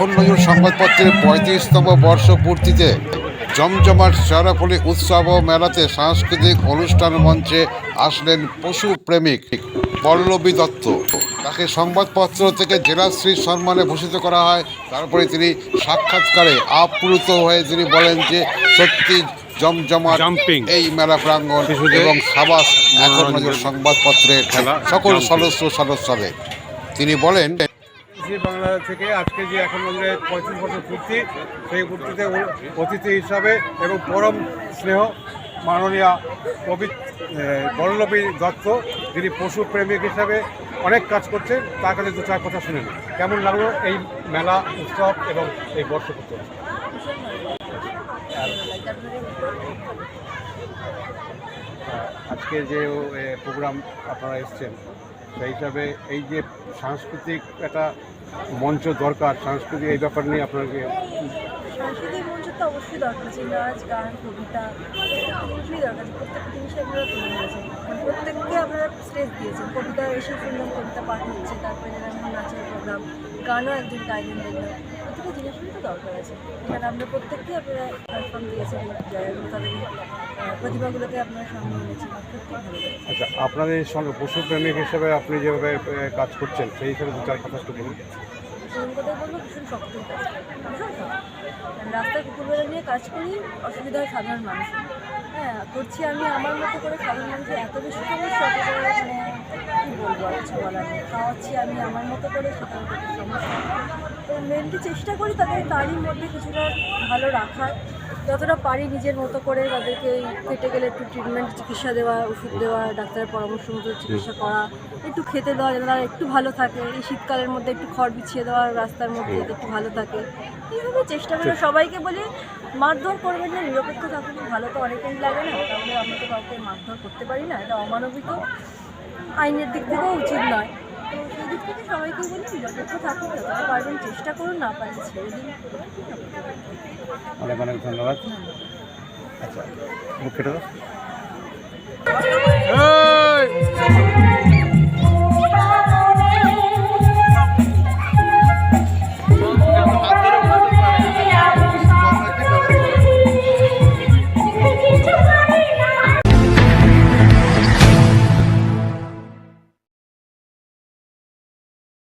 এখন নজর সংবাদপত্রের পঁয়ত্রিশতম বর্ষপূর্তিতে জমজমাট চরাপলি উৎসব ও মেলাতে সাংস্কৃতিক অনুষ্ঠান মঞ্চে আসলেন পশু প্রেমিক পল্লবী দত্ত। তাকে সংবাদপত্র থেকে জেলাশ্রী সম্মানে ভূষিত করা হয়। তারপরে তিনি সাক্ষাৎকারে আপ্লুত হয়ে তিনি বলেন যে সত্যি জমজমাট এই মেলা প্রাঙ্গণ এবং সাবাস এখন সংবাদপত্রের সকল সদস্য সদস্যদের। তিনি বলেন জি বাংলা থেকে আজকে যে এখন আমাদের পঁয়ত্রিশ বছর পূর্তি, সেই পূর্তিতে অতিথি হিসাবে এবং পরম স্নেহ মাননীয়া কবি বল্লভী দত্ত, যিনি পশু প্রেমিক হিসাবে অনেক কাজ করছেন, তার কাছে দু চার কথা শুনে কেমন লাগল এই মেলা উৎসব এবং এই বর্ষপূর্তি? আজকে যে প্রোগ্রাম আপনারা এসছেন সেই হিসাবে এই যে সাংস্কৃতিক একটা মঞ্চ দরকার, সাংস্কৃতিক এই ব্যাপার নিয়ে আপনাকে সাংস্কৃতিক মঞ্চ তো অবশ্যই দরকার নাচ, গান, কবিতা দরকার প্রত্যেকটা জিনিসই আপনারা তুলে মানে আপনারা স্টেজ কবিতা এসে কবিতা তারপরে নাচের প্রোগ্রাম গানও একজন প্রত্যেকটা জিনিসগুলি তো দরকার আছে। এখানে আমরা প্রত্যেককেই আপনারা প্ল্যাটফর্ম দিয়েছেন তাদের প্রতিভাগুলোকে আপনারা সামনে এনেছেন। আচ্ছা আপনাদের সঙ্গে পশু প্রেমিক হিসেবে আপনি যেভাবে কাজ করছেন সেই হিসাবে দু চার কথা একটু বলুন। প্রথম কথাই বলব ভীষণ শক্ত কাজ ভীষণ শক্ত। রাস্তায় কুকুরবেলা নিয়ে কাজ করি অসুবিধা হয় সাধারণ মানুষের। হ্যাঁ করছি আমি আমার মতো করে খাবার যে এত বেশি সমস্যা মানে কী বলব আর কিছু বলার নেই। খাওয়াচ্ছি আমি আমার মতো করে সেটাও সমস্যা। তো মেনলি চেষ্টা করি তাদের তারই মধ্যে কিছুটা ভালো রাখার। যতটা পারি নিজের মতো করে তাদেরকে এই কেটে গেলে একটু ট্রিটমেন্ট চিকিৎসা দেওয়া ওষুধ দেওয়া ডাক্তারের পরামর্শ মতো চিকিৎসা করা একটু খেতে দেওয়া যাতে তারা একটু ভালো থাকে এই শীতকালের মধ্যে একটু খড় বিছিয়ে দেওয়া রাস্তার মধ্যে যাতে একটু ভালো থাকে এইভাবে চেষ্টা করি সবাইকে বলি মারধর করবেন না নিরপেক্ষ থাকুন ভালো তো অনেকেই লাগে না তাহলে আমরা তো কাউকে মারধর করতে পারি না এটা অমানবিক আইনের দিক থেকেও উচিত নয়। তো সেই দিক থেকে সবাইকে বলি নিরপেক্ষ থাকুন যতটা পারবেন চেষ্টা করুন না পারলে ছেড়ে দিন। অনেক অনেক ধন্যবাদ। আচ্ছা মুখ কেটে দাও ধন্যবাদ